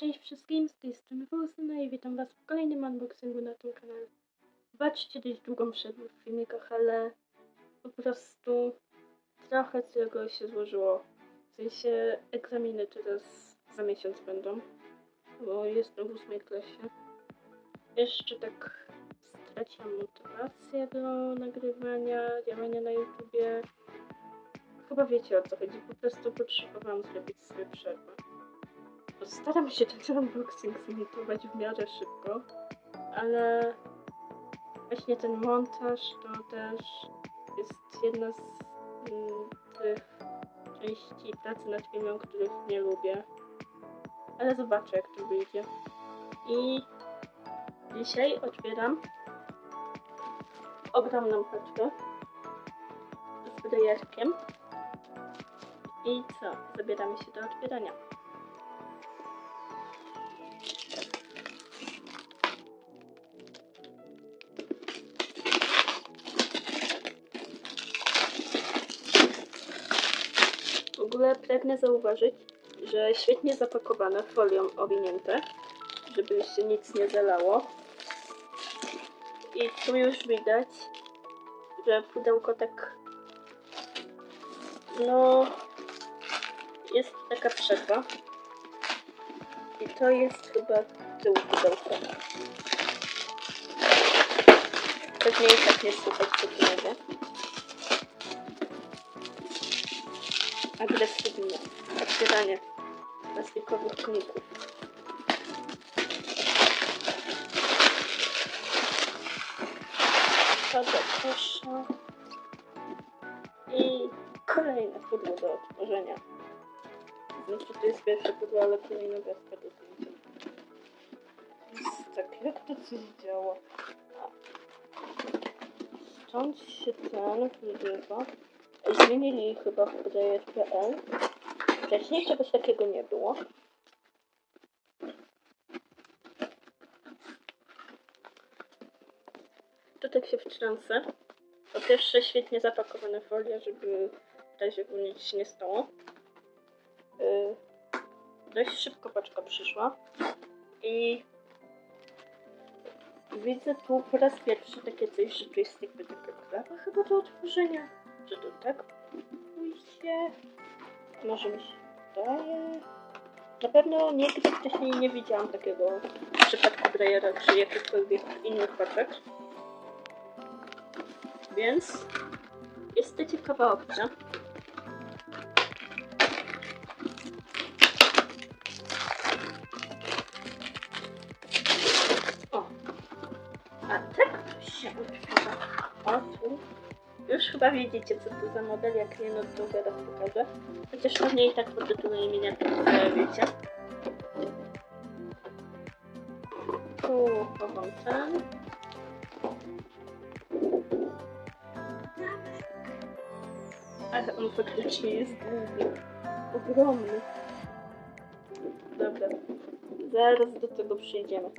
Cześć wszystkim, z tej strony Wolsyna i witam was w kolejnym unboxingu na tym kanale. Zobaczcie, dość długo wszedł w filmikach, ale po prostu trochę tego się złożyło. W sensie egzaminy teraz za miesiąc będą, bo jestem w ósmej klasie. Jeszcze tak straciłam motywację do nagrywania, działania na YouTubie. Chyba wiecie o co chodzi, po prostu potrzebowałam zrobić sobie przerwę. Staram się ten unboxing zmontować w miarę szybko, ale właśnie ten montaż to też jest jedna z mm, tych części pracy nad filmem, których nie lubię. Ale zobaczę jak to wyjdzie. I dzisiaj otwieram ogromną paczkę z bryjerkiem. I co? Zabieramy się do otwierania. Ogóle pragnę zauważyć, że świetnie zapakowane folią owinięte, żeby się nic nie zalało. I tu już widać, że pudełko tak no jest taka przerwa. I to jest chyba tył pudełka. Pewnie i tak nie słuchać co tu mówię. Agresywne otwieranie plastikowych kników. To kosza. I kolejne pudło do otworzenia. Znaczy to jest pierwsze pudło, ale kolejna gwiazdka do zdjęcia. Tak, jak to coś działa? Stąd się ten wyrywa. Zmienili chyba w Player.pl. Wcześniej czegoś takiego nie było. Tu tak się wtrącę. Po pierwsze świetnie zapakowane folie, żeby w razie nic się nie stało. Yy, dość szybko paczka przyszła. I widzę tu po raz pierwszy takie coś, że jakby taka klawa chyba do otworzenia. Czy to tak pójdzie? Może mi się wydaje. Na pewno nigdy wcześniej nie widziałam takiego przypadku Breyera czy jakichkolwiek innych paczek. Więc jest to ciekawa opcja. Chyba co to za model, jak nie, no to zaraz pokażę. Chociaż pewnie i tak po tytule i miniaturze wiecie. Tu ten. Ale on faktycznie jest długi. Ogromny. Dobra. Zaraz do tego przyjdziemy.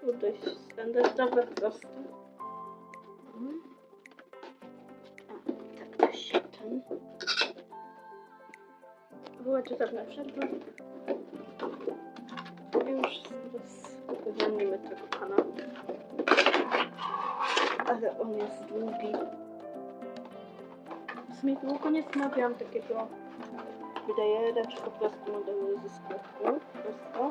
Tu dość standardowe, proste. A, tak to się ten. Była czasowna przerwa. Już zaraz uwolnimy tego pana. Ale on jest długi. W sumie długo nie zmawiałam takiego wydajera, czy po prostu modelu ze sklepu. Prosto.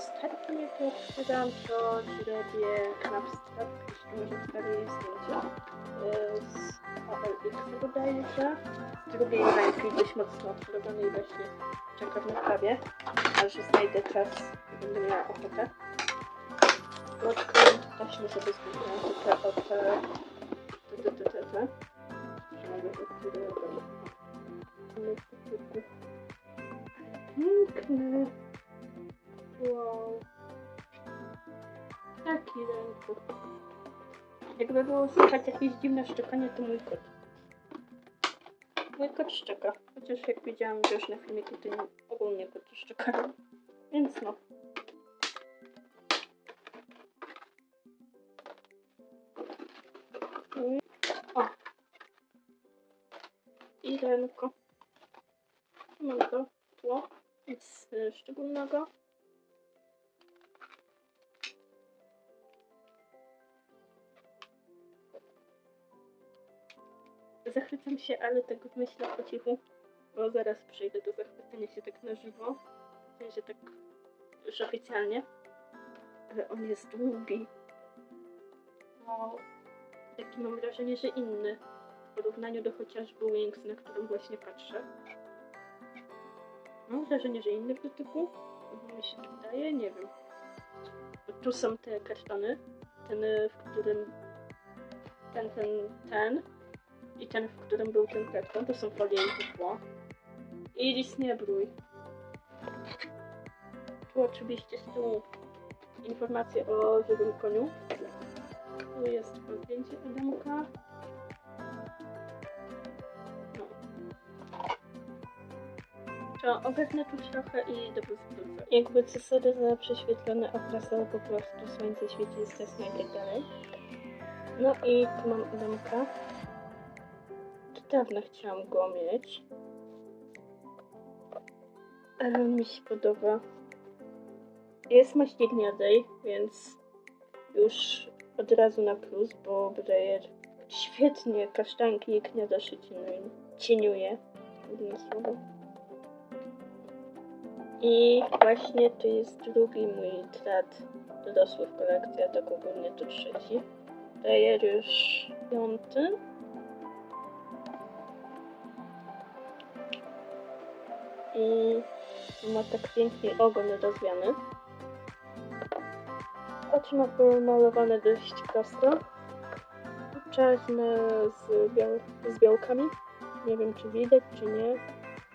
Ostatnio to otwieram, to zrobię knapstrap, jeśli może wstawię zdjęcia. y, Z OLX bodajże. Z drugiej ręki dość mocno i właśnie czekam na prawie, aż znajdę czas będę miała ochotę. Odkryję taśmy sobie zbudowałam te, te, te, te, te, te, te, te. Wow. Taki ręku. Jakby było słychać jakieś dziwne szczekanie, to mój kot. Mój kot szczeka. Chociaż jak widziałam już na filmiku, to nie, ogólnie koty szczekają. Więc no. O. I ręko. Mam to tło. Nic y, szczególnego. Zachwycam się, ale tego myślę po cichu, bo zaraz przejdę do zachwycenia się tak na żywo. W sensie tak już oficjalnie. Ale on jest długi. Wow. Taki mam wrażenie, że inny w porównaniu do chociażby Wings, na którym właśnie patrzę. Mam wrażenie, że inny w dotyku. Mi się wydaje, nie wiem. Bo tu są te kartony. Ten, w którym ten, ten, ten i ten, w którym był ten karton. To są folie i tło. Iris, nie brój. Tu oczywiście z tyłu informacje o żywym koniu. Tu jest zdjęcie Adamka. No. To ogarnę tu trochę i do powrócę. Jakby zasady za prześwietlony obraz, ale po prostu słońce świeci, jest jasno i tak dalej. No i tu mam Adamka. Dawna chciałam go mieć. Ale on mi się podoba. Jest maścigniadej, więc już od razu na plus, bo Breyer świetnie kasztanki i gniadaszy cieniuje. cieniuje. Trudne słowo. I właśnie to jest drugi mój trat dorosły w kolekcji, a tak ogólnie to trzeci. Breyer już piąty. I ma tak pięknie ogon rozwiany. Oczy ma pomalowane dość prosto. Czarne z, biał z białkami. Nie wiem, czy widać, czy nie.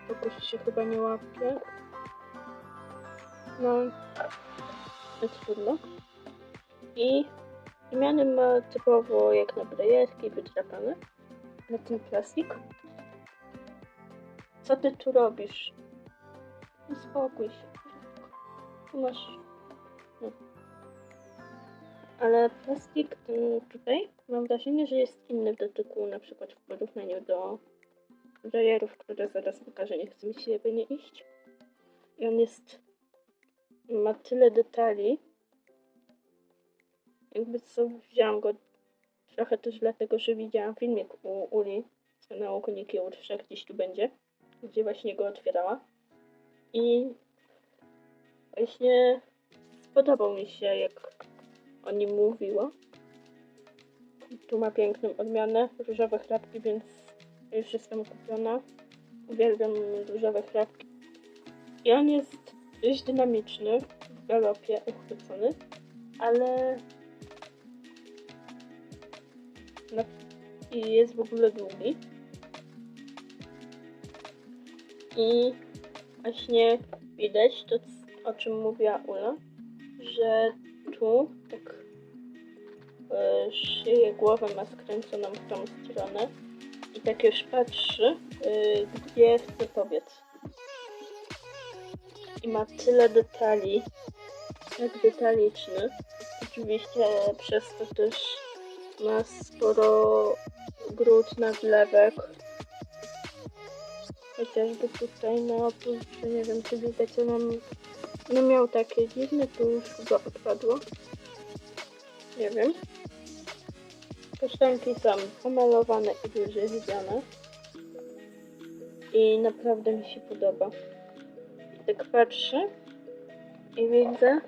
Jakoś się chyba nie łapie. No, to trudno. I zmiany ma typowo jak na brejerki, wydrapane. Na ten plastik. Co ty tu robisz? Uspokój się. Tu masz... No. Ale plastik ten tutaj mam wrażenie, że jest inny w dotyku, na przykład w porównaniu do Drejerów, które zaraz pokażę, nie chcę mi się nie iść. I on jest... ma tyle detali. Jakby co, wziąłam go trochę też dlatego, że widziałam filmik u Uli z kanału Koniki Urszak, gdzieś tu będzie, gdzie właśnie go otwierała. I właśnie spodobał mi się, jak o nim mówiła. Tu ma piękną odmianę, różowe chrapki, więc już jestem kupiona. Uwielbiam różowe chrapki. I on jest dość dynamiczny, w galopie uchwycony, ale no, i jest w ogóle długi. I właśnie widać to, o czym mówiła Ula, że tu tak e, szyję głowę ma skręconą w tą stronę i tak już patrzy, e, gdzie chce. I ma tyle detali, tak detaliczny. Oczywiście przez to też ma sporo grud nadlewek. Chociażby tutaj na opórce, nie wiem czy widać, mam, no miał takie dziwne, tu już chyba odpadło. Nie wiem. Kasztanki są pomalowane i wyżej widziane. I naprawdę mi się podoba. I tak patrzę i widzę,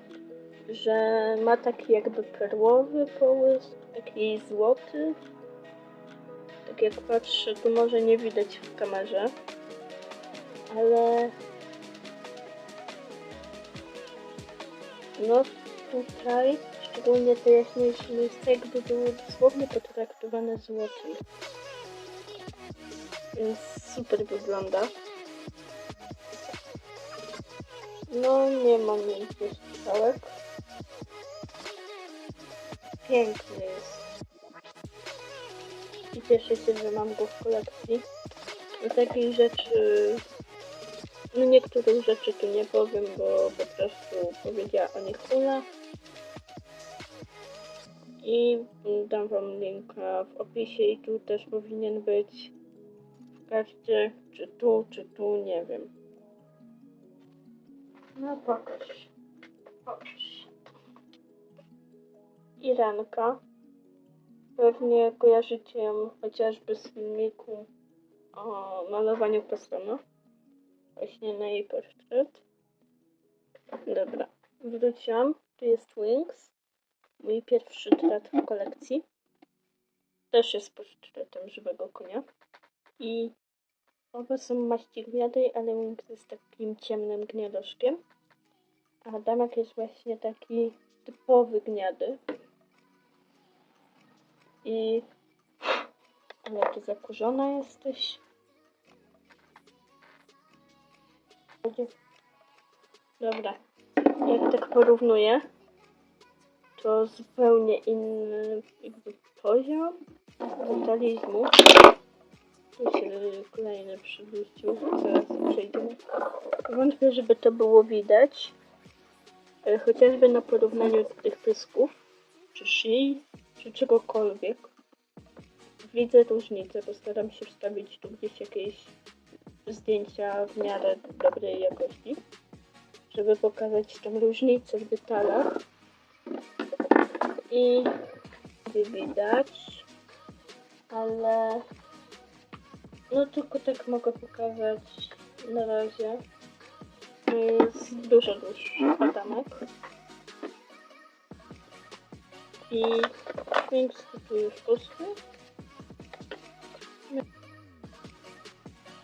że ma taki jakby perłowy połysk, taki złoty. Tak jak patrzę, tu może nie widać w kamerze, ale no tutaj, szczególnie te jaśniejsze miejsca, jakby były dosłownie potraktowane złotem. Więc super wygląda. No, nie mam więcej strzałek. Piękny jest. I cieszę się, że mam go w kolekcji. Do takich rzeczy... No niektórych rzeczy tu nie powiem, bo po prostu powiedziała o nich Ula. I dam wam linka w opisie i tu też powinien być w karcie, czy tu, czy tu, nie wiem. No pokaż. Pokaż. Irenka. Pewnie kojarzycie ją chociażby z filmiku o malowaniu pastelno. Właśnie na jej portret. Dobra, wróciłam. Tu jest Wings. Mój pierwszy tret w kolekcji. Też jest portretem żywego konia. I oba są maści gniadej, ale Wings jest takim ciemnym gniadoszkiem. A Damek jest właśnie taki typowy gniady. I... Ale ty zakurzona jesteś. Dobra. Jak tak porównuję, to zupełnie inny jakby poziom kapitalizmu. Tu się kolejny przywrócił, zaraz przejdziemy. Wątpię, żeby to było widać. Ale chociażby na porównaniu tych pysków, czy szyi, czy czegokolwiek. Widzę różnicę, postaram się wstawić tu gdzieś jakieś zdjęcia w miarę dobrej jakości, żeby pokazać tą różnicę w detalach. I nie widać, ale no tylko tak mogę pokazać na razie. To jest dużo dłuższy badanek. I więc tu już poszły.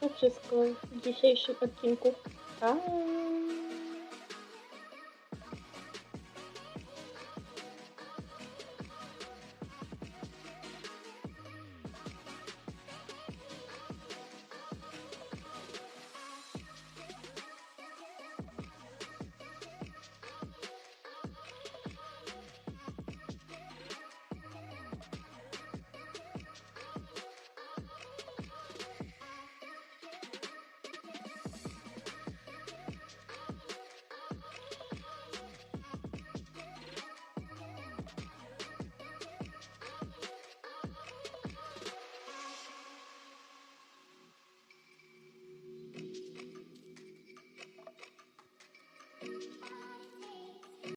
To wszystko w dzisiejszym odcinku. Pa!